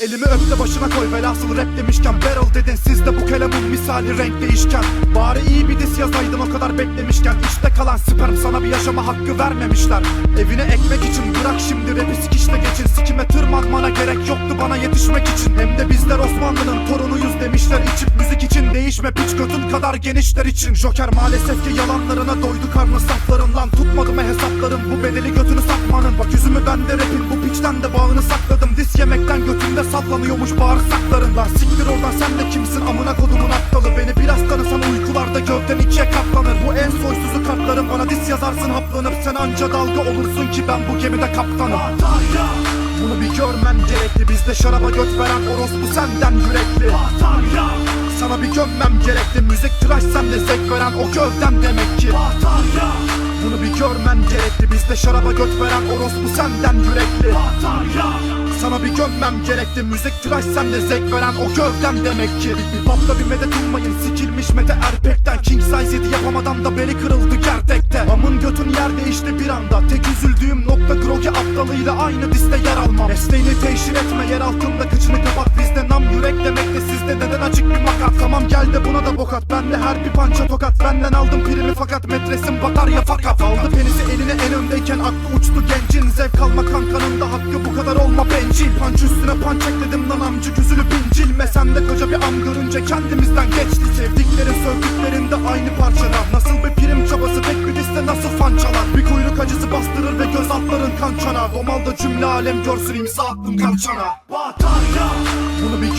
Elimi öp de başına koy. Velhasıl rap demişken Barrel dedin. Siz de bu kelamın misali renk değişken. Bari iyi bir dis yazaydın o kadar beklemişken. İşte kalan sperm sana bir yaşama hakkı vermemişler. Evine ekmek için bırak şimdi rapi sikişle geçin. Sikime tırmanmana gerek yoktu bana yetişmek için. Hem de bizler Osmanlı'nın torunuyuz demişler. İçip müzik için Değişme piç götün kadar genişler için. Joker maalesef ki yalanlarına doydu karnı saflarından Tutmadı mı hesapların bu bedeli götünü satmanın. Bak yüzümü ben de rapin bu piçten de bağını sakladım. Dis yemekten götümde sallanıyormuş bağırsakların Lan siktir oradan sen de kimsin? Amına kodumun aptalı. Beni biraz tanısan uykularda gövden ikiye katlanır. Bu en soysuzu kartlarım bana dis yazarsın haplanıp Sen anca dalga olursun ki ben bu gemide kaptanım. Bunu bir görmem gerekli. Bizde şaraba göt veren orospu senden yürekli. Sana bir gömmem gerekli. Müzik tıraş sende zevk veren o gövdem demek ki. Bunu bir görmem gerekli. Bizde şaraba göt veren orospu senden yürekli sana bir gömmem gerekti Müzik sende zevk veren o gövdem demek ki. Bir papta bir medet ummayın. Sikilmiş mete erpekten. King size 7 yapamadan da beli kırıldı gertekte Amın götün yer değişti bir anda. Tek üzüldüğüm nokta Grogi aptalıyla aynı diste yer almam. Mesleğini teşhir etme. Yer altında kıçını kapat Bizde nam yürek demekte sizde neden açık bir makat. Tamam gel de buna da bokat Bende her bir pança tokat. Benden aldım primi fakat metresim batar ya fakat. Aldı penisi eline en öndeyken aklı uçtu gencin Zevk alma kankanın da hakkı bu kadar olma bencil. Panç üstüne panç ekledim lan amcık üzülüp incilme Sen de koca bir am görünce kendimizden geçti. Sevdiklerin sövdüklerin de aynı parçalar. Nasıl bir prim çabası tek bir liste nasıl fançalar? Bir kuyruk acısı bastırır ve göz altların kan çanar Romalda cümle alem görsün imza attım kalçana Batarya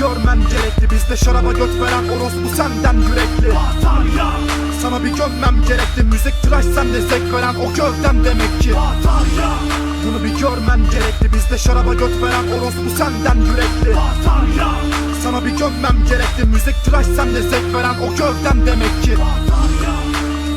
Görmen gerekli. Bizde şaraba göt veren orospu senden yürekli. Batarya Sana bir gömmem gerekli. Müzik tıraş sende zevk veren o gövdem demek ki. Batarya bunu bir görmen gerekli. Bizde şaraba göt veren orospu senden yürekli. Sana bir gömmem gerekli. Müzik tıraş sende zevk veren o gövdem demek ki